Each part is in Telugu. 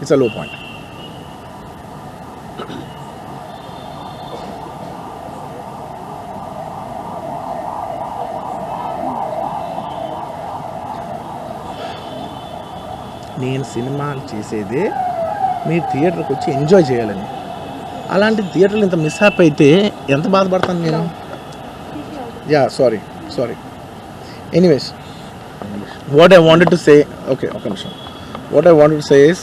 it's a low point నేను సినిమాలు చేసేదే మీరు థియేటర్కి వచ్చి ఎంజాయ్ చేయాలని. అలాంటి థియేటర్లు ఇంత మిస్హాప్ అయితే ఎంత బాధపడతాను నేను? Yeah sorry sorry anyways what I wanted to say okay ఒక నిమిషం. What I wanted to say is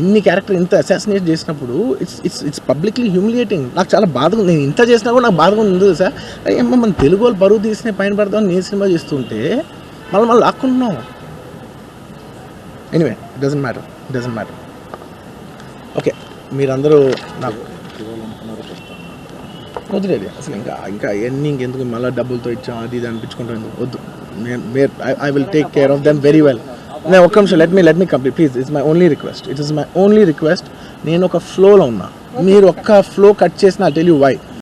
ఇన్ని క్యారెక్టర్ ఇంత అసాసినేట్ చేసినప్పుడు it's it's it's publicly humiliating నాకు చాలా బాధగా ఉంది. నేను ఇంత చేసినా కూడా నాకు బాధగా ఉంది సార్ ఏమో మన తెలుగు వాళ్ళు బరువు తీసిన పైన పడదాం నేను సినిమా చేస్తుంటే మళ్ళీ మళ్ళీ లాక్కుంటున్నాం. Anyway doesn't matter doesn't matter okay మీరందరూ నాకు వదిలేదు అసలు ఇంకా ఇంకా ఎన్ని ఇంకెందుకు? మళ్ళీ డబ్బులతో ఇచ్చాం అది ఇది అనిపించుకుంటాం. ఎందుకు? వద్దు. నేను I will take care of them very well నేను ఒక్క నిమిషం let me let me complete please it's my only request it is my only request నేను ఒక ఫ్లోలో ఉన్నా. మీరు ఒక్క ఫ్లో కట్ చేసిన టెల్ యూ వై